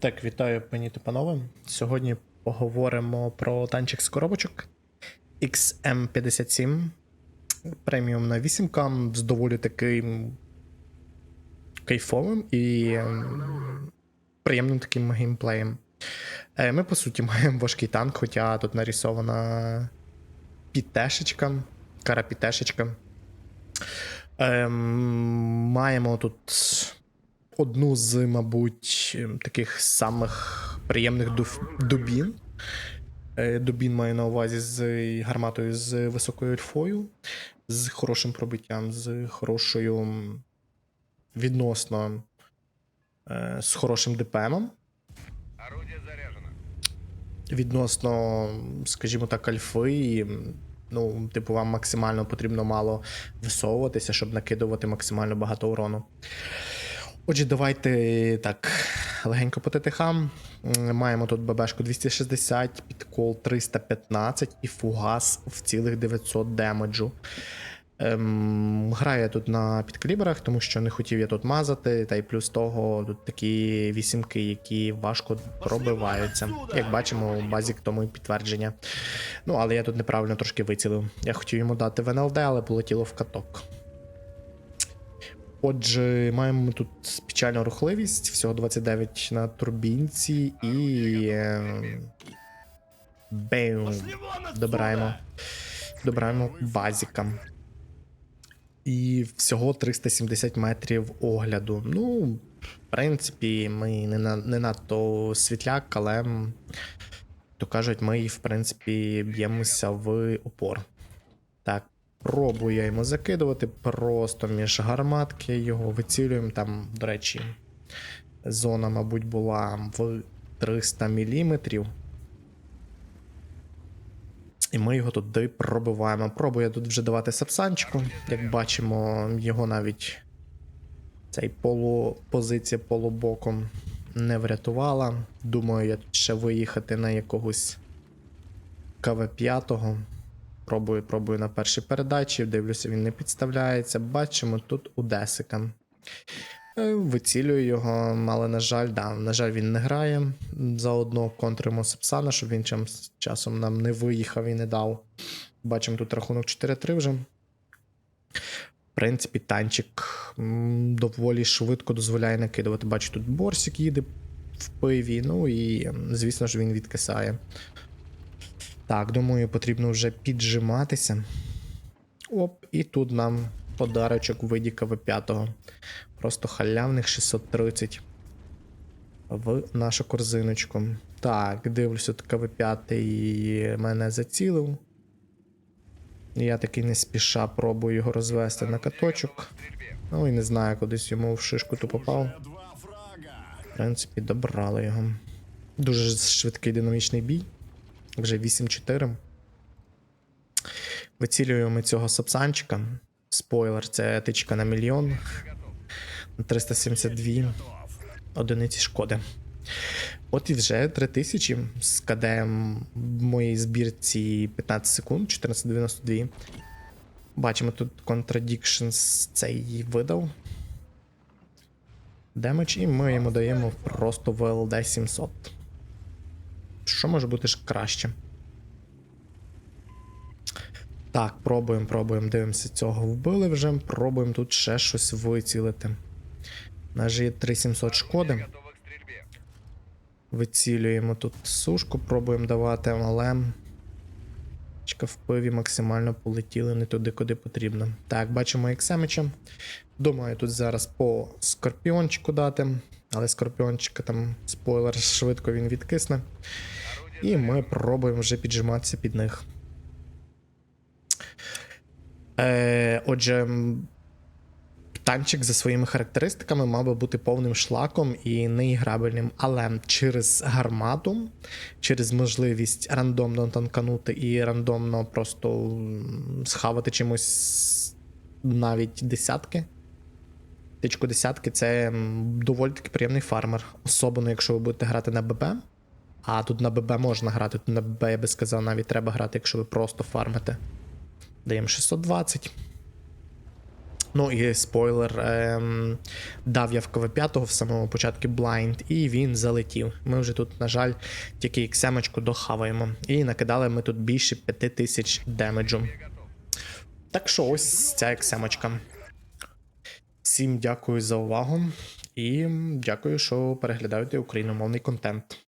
Так, вітаю, пані та панове. Сьогодні поговоримо про танчик з коробочок XM57. Преміум на 8К з доволі таким кайфовим і ем, приємним таким геймплеєм. Е, Ми, по суті, маємо важкий танк, хоча тут нарисована пітешечка, карапітешечка. Ем, маємо тут одну з, мабуть, ем, таких самих приємних дуб- дубін. Е, Дубін маю на увазі з гарматою з високою альфою, з хорошим пробиттям, з хорошою відносно е, з хорошим ДПМом. Відносно, скажімо так, альфи. і, Ну, типу, вам максимально потрібно мало висовуватися, щоб накидувати максимально багато урону. Отже, давайте так, легенько по ТТХ. Маємо тут ББшку 260, підкол 315 і фугас в цілих 900 демеджу. Ем, граю я тут на підкалібрах, тому що не хотів я тут мазати, та й плюс того тут такі вісімки, які важко пробиваються. Як бачимо, базік тому і підтвердження. Ну, але я тут неправильно трошки вицілив. Я хотів йому дати в НЛД, але полетіло в каток. Отже, маємо тут печальну рухливість, всього 29 на турбінці і. ем, Беум. Добираємо. Добираємо базіка. І всього 370 метрів огляду. Ну, в принципі, ми не, на, не надто світляк, але, то кажуть, ми, в принципі, б'ємося в опор. Так, пробуємо закидувати просто між гарматки, його вицілюємо. Там, до речі, зона, мабуть, була в 300 мм. І ми його туди пробиваємо. Пробує тут вже давати сапсанчику. Як бачимо, його навіть цей полу, позиція полубоком не врятувала. Думаю, я ще виїхати на якогось КВ-5. Пробую, пробую на першій передачі. Дивлюся, він не підставляється. Бачимо тут Удесика. Е, Вицілюю його, але, на жаль, да, на жаль, він не грає. Заодно контримо Сапсана, щоб він чим часом нам не виїхав і не дав. Бачимо тут рахунок 4-3 вже. В принципі, танчик доволі швидко дозволяє накидувати. Бачу, тут борсик їде в пиві, ну і, звісно ж, він відкисає. Так, думаю, потрібно вже піджиматися. Оп, і тут нам подарочок у виді КВ5. Просто халявних 630 в нашу корзиночку. Так, дивлюся, КВ5 мене зацілив. Я таки не спіша пробую його розвести на каточок. Ну і не знаю, кудись йому в шишку то попав. В принципі, добрали його. Дуже швидкий динамічний бій. Вже 8-4. Вицілюємо цього сапсанчика. Спойлер, це тичка на мільйон. На 372 одиниці шкоди. От і вже 3000 з КДМ в моїй збірці 15 секунд, 1492. Бачимо тут Contradictions цей видав. Демедж, і ми йому даємо просто ВЛД 700. Що може бути краще? Так, пробуємо, пробуємо, дивимося, цього вбили вже. Пробуємо тут ще щось вицілити. У є 3700 шкоди. Вицілюємо тут сушку, пробуємо давати, але. В пиві максимально полетіли не туди, куди потрібно. Так, бачимо Ексемича. Думаю, тут зараз по скорпіончику дати, але скорпіончика там спойлер, швидко він відкисне. І ми пробуємо вже піджиматися під них. Е, отже, танчик за своїми характеристиками мав би бути повним шлаком і неіграбельним, але через гармату, через можливість рандомно танканути і рандомно просто схавати чимось навіть десятки. Тичку десятки це доволі таки приємний фармер. Особливо, якщо ви будете грати на ББ. А тут на ББ можна грати, тут на ББ, я би сказав, навіть треба грати, якщо ви просто фармите. Даємо 620. Ну і спойлер, ем, дав я в КВ5 в самому початку блайнд, і він залетів. Ми вже тут, на жаль, тільки іксемочку дохаваємо. І накидали ми тут більше 5000 демеджу. Так що ось ця ексемочка. Всім дякую за увагу і дякую, що переглядаєте україномовний контент.